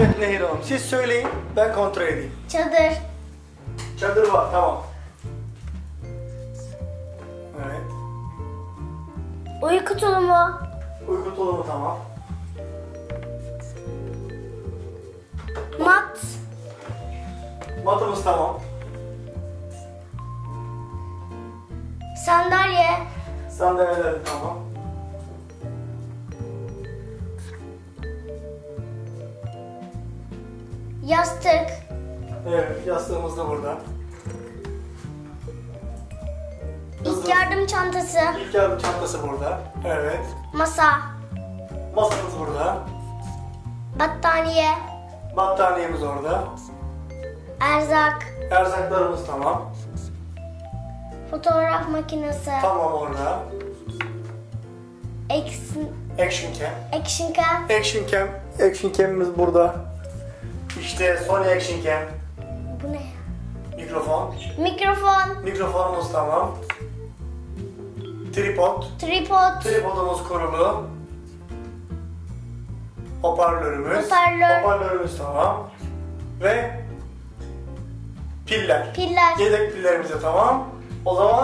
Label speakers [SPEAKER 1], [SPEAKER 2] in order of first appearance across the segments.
[SPEAKER 1] Evet Nehir Hanım siz söyleyin ben kontrol edeyim.
[SPEAKER 2] Çadır.
[SPEAKER 1] Çadır var tamam. Evet.
[SPEAKER 2] Uyku tulumu.
[SPEAKER 1] Uyku tulumu tamam.
[SPEAKER 2] Mat.
[SPEAKER 1] Matımız tamam.
[SPEAKER 2] Sandalye.
[SPEAKER 1] Sandalyeler tamam.
[SPEAKER 2] Yastık.
[SPEAKER 1] Evet yastığımız da burada.
[SPEAKER 2] İlk yardım çantası.
[SPEAKER 1] İlk yardım çantası burada. Evet.
[SPEAKER 2] Masa.
[SPEAKER 1] Masamız burada.
[SPEAKER 2] Battaniye.
[SPEAKER 1] Battaniyemiz orada.
[SPEAKER 2] Erzak.
[SPEAKER 1] Erzaklarımız tamam.
[SPEAKER 2] Fotoğraf makinesi.
[SPEAKER 1] Tamam orada.
[SPEAKER 2] Action,
[SPEAKER 1] Action cam.
[SPEAKER 2] action cam.
[SPEAKER 1] Action cam. Action cam'imiz burada. İşte Sony Action cam.
[SPEAKER 2] Bu ne?
[SPEAKER 1] Mikrofon.
[SPEAKER 2] Mikrofon.
[SPEAKER 1] Mikrofonumuz tamam. Tripod.
[SPEAKER 2] Tripod.
[SPEAKER 1] Tripodumuz kurulu. Hoparlörümüz.
[SPEAKER 2] Hoparlör.
[SPEAKER 1] Hoparlörümüz tamam. Ve piller.
[SPEAKER 2] Piller.
[SPEAKER 1] Yedek pillerimiz de tamam. O zaman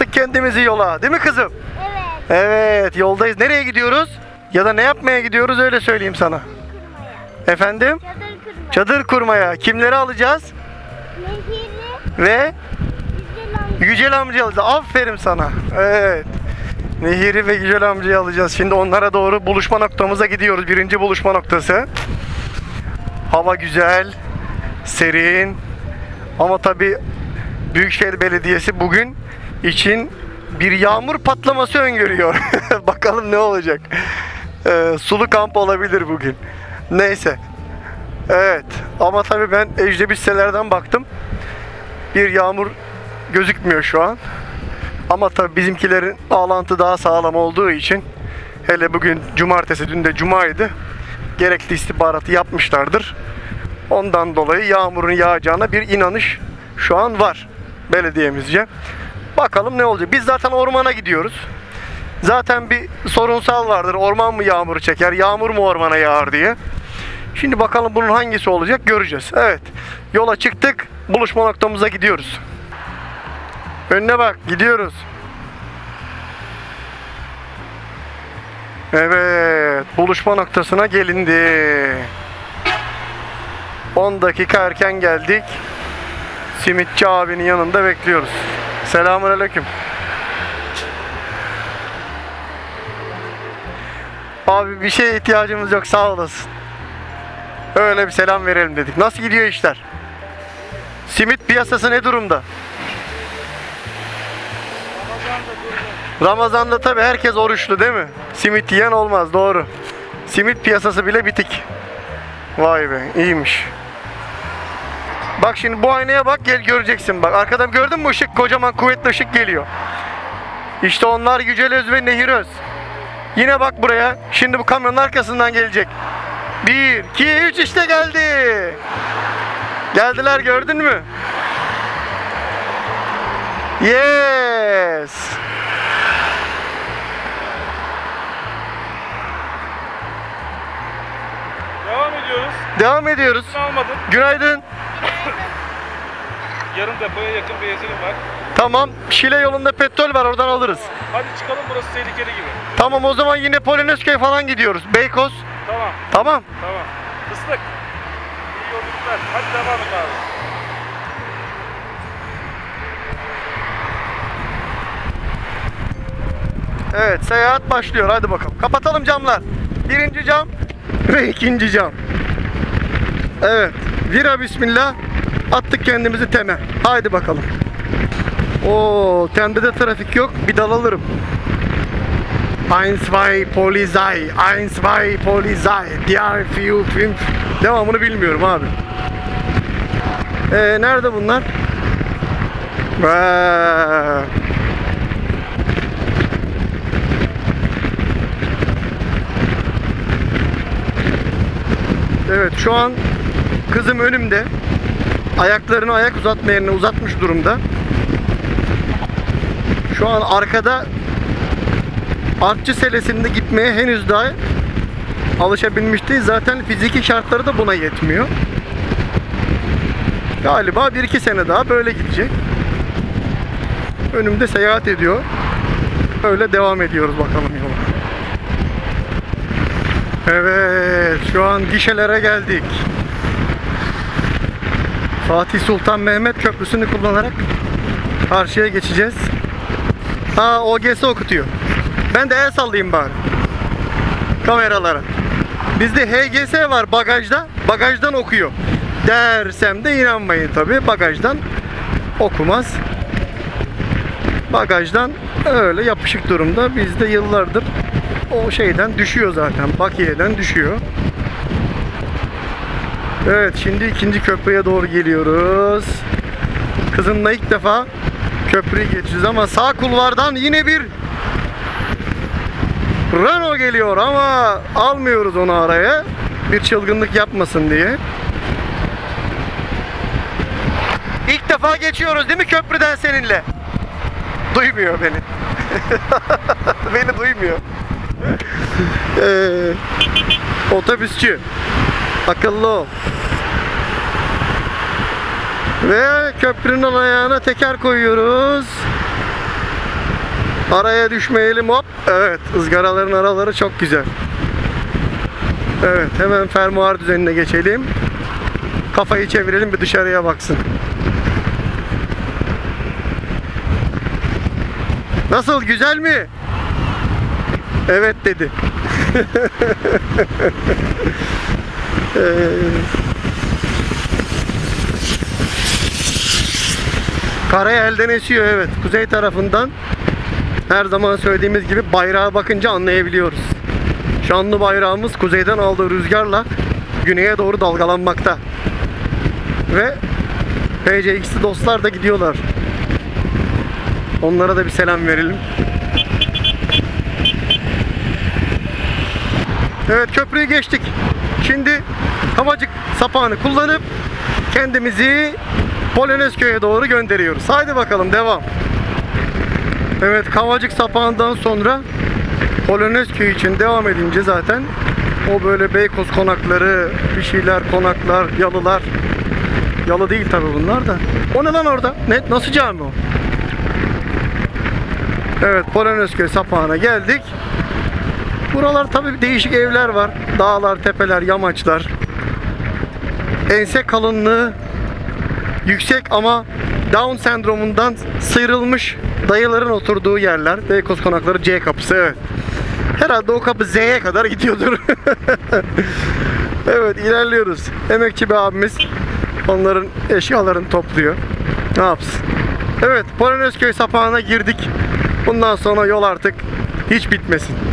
[SPEAKER 1] attık kendimizi yola değil mi kızım?
[SPEAKER 2] Evet.
[SPEAKER 1] Evet yoldayız. Nereye gidiyoruz? Ya da ne yapmaya gidiyoruz öyle söyleyeyim sana. Efendim?
[SPEAKER 2] Çadır kırma.
[SPEAKER 1] Çadır kurmaya. Kimleri alacağız?
[SPEAKER 2] Nehirli.
[SPEAKER 1] Ve
[SPEAKER 2] amca.
[SPEAKER 1] Yücel amcayı alacağız. Aferin sana. Evet. Nehir'i ve Yücel amcayı alacağız. Şimdi onlara doğru buluşma noktamıza gidiyoruz. Birinci buluşma noktası. Hava güzel, serin. Ama tabii Büyükşehir Belediyesi bugün için bir yağmur patlaması öngörüyor. Bakalım ne olacak. Ee, sulu kamp olabilir bugün. Neyse. Evet. Ama tabii ben ecnebi sitelerden baktım. Bir yağmur gözükmüyor şu an. Ama tabii bizimkilerin bağlantı daha sağlam olduğu için hele bugün cumartesi dün de cumaydı. Gerekli istihbaratı yapmışlardır. Ondan dolayı yağmurun yağacağına bir inanış şu an var belediyemizce. Bakalım ne olacak. Biz zaten ormana gidiyoruz. Zaten bir sorunsal vardır. Orman mı yağmuru çeker, yağmur mu ormana yağar diye. Şimdi bakalım bunun hangisi olacak göreceğiz. Evet. Yola çıktık. Buluşma noktamıza gidiyoruz. Önüne bak. Gidiyoruz. Evet. Buluşma noktasına gelindi. 10 dakika erken geldik. Simitçi abinin yanında bekliyoruz. Selamünaleyküm. Abi bir şeye ihtiyacımız yok sağ olasın. Öyle bir selam verelim dedik. Nasıl gidiyor işler? Simit piyasası ne durumda? Ramazan'da tabi herkes oruçlu değil mi? Simit yiyen olmaz doğru. Simit piyasası bile bitik. Vay be iyiymiş. Bak şimdi bu aynaya bak gel göreceksin bak. Arkadan gördün mü ışık kocaman kuvvetli ışık geliyor. İşte onlar Yücel Öz ve Nehir Öz. Yine bak buraya. Şimdi bu kamyonun arkasından gelecek. Bir, iki, üç işte geldi. Geldiler gördün mü? Yes.
[SPEAKER 3] Devam ediyoruz.
[SPEAKER 1] Devam ediyoruz. Günaydın.
[SPEAKER 3] Yarım depoya yakın benzinim var.
[SPEAKER 1] Tamam. Şile yolunda petrol var oradan alırız.
[SPEAKER 3] Hadi çıkalım burası tehlikeli gibi.
[SPEAKER 1] Tamam o zaman yine Polonezköy falan gidiyoruz. Beykoz.
[SPEAKER 3] Tamam,
[SPEAKER 1] Tamam.
[SPEAKER 3] tamam. Fıstık. İyi yolculuklar. Hadi devam et abi.
[SPEAKER 1] Evet seyahat başlıyor hadi bakalım. Kapatalım camlar. Birinci cam ve ikinci cam. Evet Vira bismillah. Attık kendimizi teme. Haydi bakalım. Oo, temde de trafik yok. Bir dal alırım. Eins, zwei, Polizei. Eins, zwei, Polizei. Diğer, few, fünf. Devamını bilmiyorum abi. Ee, nerede bunlar? Vaa. Evet şu an kızım önümde. Ayaklarını ayak uzatma yerine uzatmış durumda. Şu an arkada artçı selesinde gitmeye henüz daha alışabilmiş değil. Zaten fiziki şartları da buna yetmiyor. Galiba 1-2 sene daha böyle gidecek. Önümde seyahat ediyor. Öyle devam ediyoruz bakalım yola. Evet, şu an gişelere geldik. Fatih Sultan Mehmet Köprüsü'nü kullanarak karşıya geçeceğiz. Ha OGS okutuyor. Ben de el sallayayım bari. Kameralara. Bizde HGS var bagajda. Bagajdan okuyor. Dersem de inanmayın tabi. Bagajdan okumaz. Bagajdan öyle yapışık durumda. Bizde yıllardır o şeyden düşüyor zaten. Bakiyeden düşüyor. Evet şimdi ikinci köprüye doğru geliyoruz. Kızımla ilk defa köprüyü geçeceğiz ama sağ kulvardan yine bir Renault geliyor ama almıyoruz onu araya. Bir çılgınlık yapmasın diye. İlk defa geçiyoruz değil mi köprüden seninle? Duymuyor beni. beni duymuyor. Ee, otobüsçü. Akıllı ol. Ve köprünün ayağına teker koyuyoruz. Araya düşmeyelim hop. Evet ızgaraların araları çok güzel. Evet hemen fermuar düzenine geçelim. Kafayı çevirelim bir dışarıya baksın. Nasıl güzel mi? Evet dedi. Ee, Karaya elden esiyor evet. Kuzey tarafından her zaman söylediğimiz gibi bayrağa bakınca anlayabiliyoruz. Şanlı bayrağımız kuzeyden aldığı rüzgarla güneye doğru dalgalanmakta. Ve PCX'li dostlar da gidiyorlar. Onlara da bir selam verelim. Evet köprüyü geçtik. Şimdi Kavacık sapağını kullanıp kendimizi Polonezköy'e doğru gönderiyoruz. Haydi bakalım devam. Evet Kavacık sapağından sonra Polonezköy için devam edince zaten o böyle Beykoz konakları, bir şeyler konaklar, yalılar. Yalı değil tabi bunlar da. O ne lan orada? Ne? Nasıl cami o? Evet Polonezköy sapağına geldik. Buralar tabii değişik evler var. Dağlar, tepeler, yamaçlar. Ense kalınlığı yüksek ama Down sendromundan sıyrılmış dayıların oturduğu yerler. Beykoz konakları C kapısı. Herhalde o kapı Z'ye kadar gidiyordur. evet ilerliyoruz. Emekçi bir abimiz onların eşyalarını topluyor. Ne yapsın? Evet Polonezköy sapağına girdik. Bundan sonra yol artık hiç bitmesin.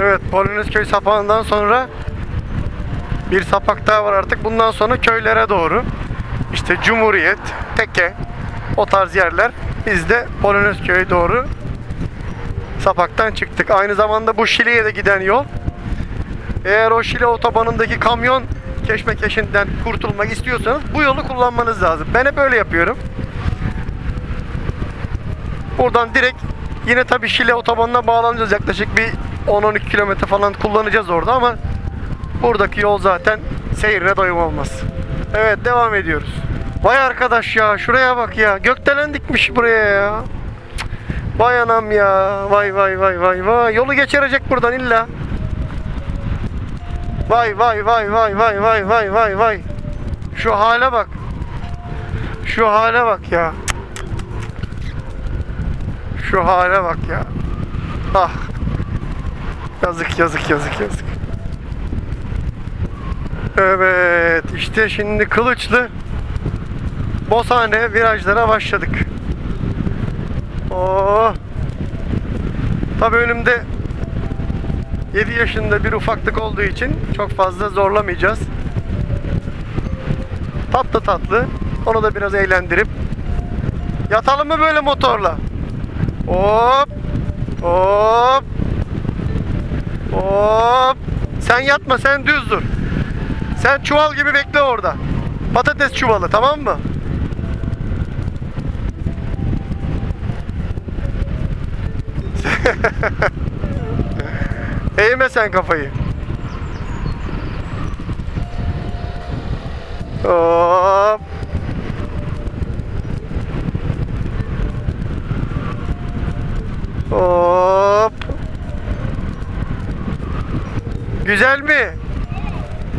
[SPEAKER 1] Evet Polonezköy sapağından sonra bir sapak daha var artık. Bundan sonra köylere doğru. İşte Cumhuriyet, Teke o tarz yerler. Biz de Polonezköy'e doğru sapaktan çıktık. Aynı zamanda bu Şili'ye de giden yol. Eğer o Şili otobanındaki kamyon keşmekeşinden kurtulmak istiyorsanız bu yolu kullanmanız lazım. Ben hep öyle yapıyorum. Buradan direkt yine tabii Şile otobanına bağlanacağız. Yaklaşık bir 10-12 kilometre falan kullanacağız orada ama buradaki yol zaten seyrine doyum olmaz. Evet devam ediyoruz. Vay arkadaş ya şuraya bak ya. Gökdelen dikmiş buraya ya. Vay anam ya. Vay vay vay vay vay. Yolu geçirecek buradan illa. Vay vay vay vay vay vay vay vay vay. Şu hale bak. Şu hale bak ya. Şu hale bak ya. Ah. Yazık yazık yazık yazık. Evet işte şimdi Kılıçlı Bosane virajlara başladık. Oo. Tabii önümde 7 yaşında bir ufaklık olduğu için çok fazla zorlamayacağız. Tatlı tatlı. Onu da biraz eğlendirip yatalım mı böyle motorla? Hop. Hop. Hop. Sen yatma sen düz dur. Sen çuval gibi bekle orada. Patates çuvalı tamam mı? Eğme sen kafayı. Hop. Hop. Güzel mi?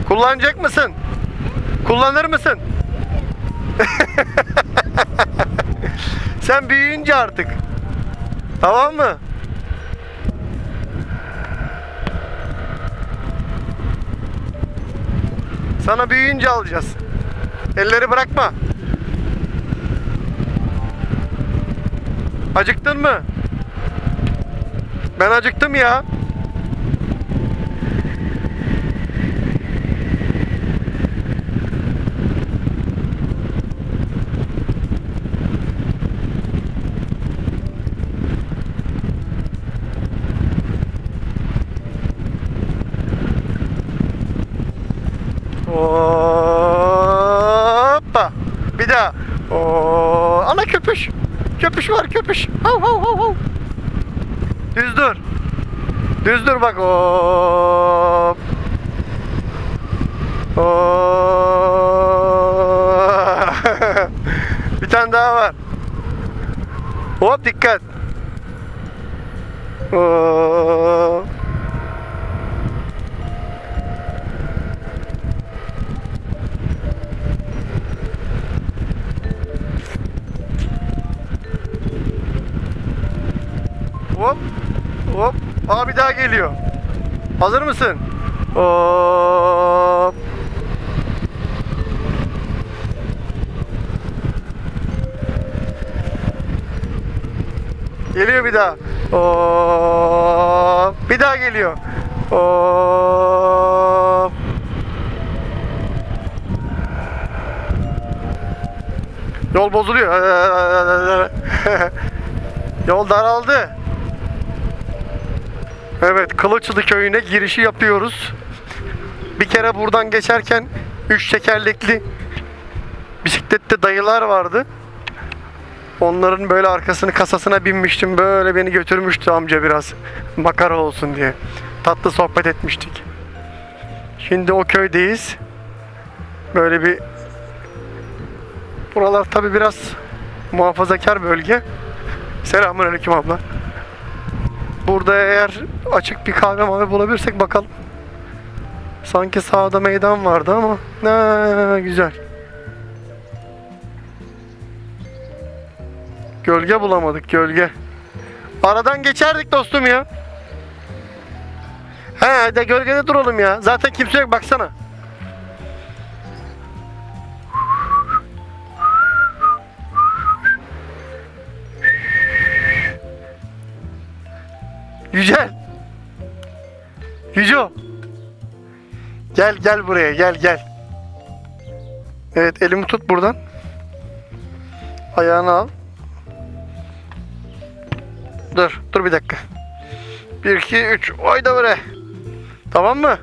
[SPEAKER 1] Kullanacak mısın? Kullanır mısın? Sen büyüyünce artık. Tamam mı? Sana büyüyünce alacağız. Elleri bırakma. Acıktın mı? Ben acıktım ya. Hoppa. Bir daha. Oo, ana köpüş. Köpüş var köpüş. Hav hav hav hav. Düz dur. Düz dur bak. Hop. Hop. Bir tane daha var. Hop dikkat. Hop. Hop. Hop. Aa bir daha geliyor. Hazır mısın? Hop. Geliyor bir daha. Hop. Bir daha geliyor. Hop. Yol bozuluyor. Yol daraldı. Evet, Kılıçlı köyüne girişi yapıyoruz. Bir kere buradan geçerken üç tekerlekli bisiklette dayılar vardı. Onların böyle arkasını kasasına binmiştim. Böyle beni götürmüştü amca biraz. Makara olsun diye. Tatlı sohbet etmiştik. Şimdi o köydeyiz. Böyle bir Buralar tabi biraz muhafazakar bölge. Selamünaleyküm abla. Burada eğer açık bir kahve mavi bulabilirsek bakalım. Sanki sağda meydan vardı ama ne güzel. Gölge bulamadık gölge. Aradan geçerdik dostum ya. He de gölgede duralım ya. Zaten kimse yok baksana. Yücel. Yüco. Gel gel buraya gel gel. Evet elimi tut buradan. Ayağını al. Dur dur bir dakika. 1 2 3 oyda buraya. Tamam mı?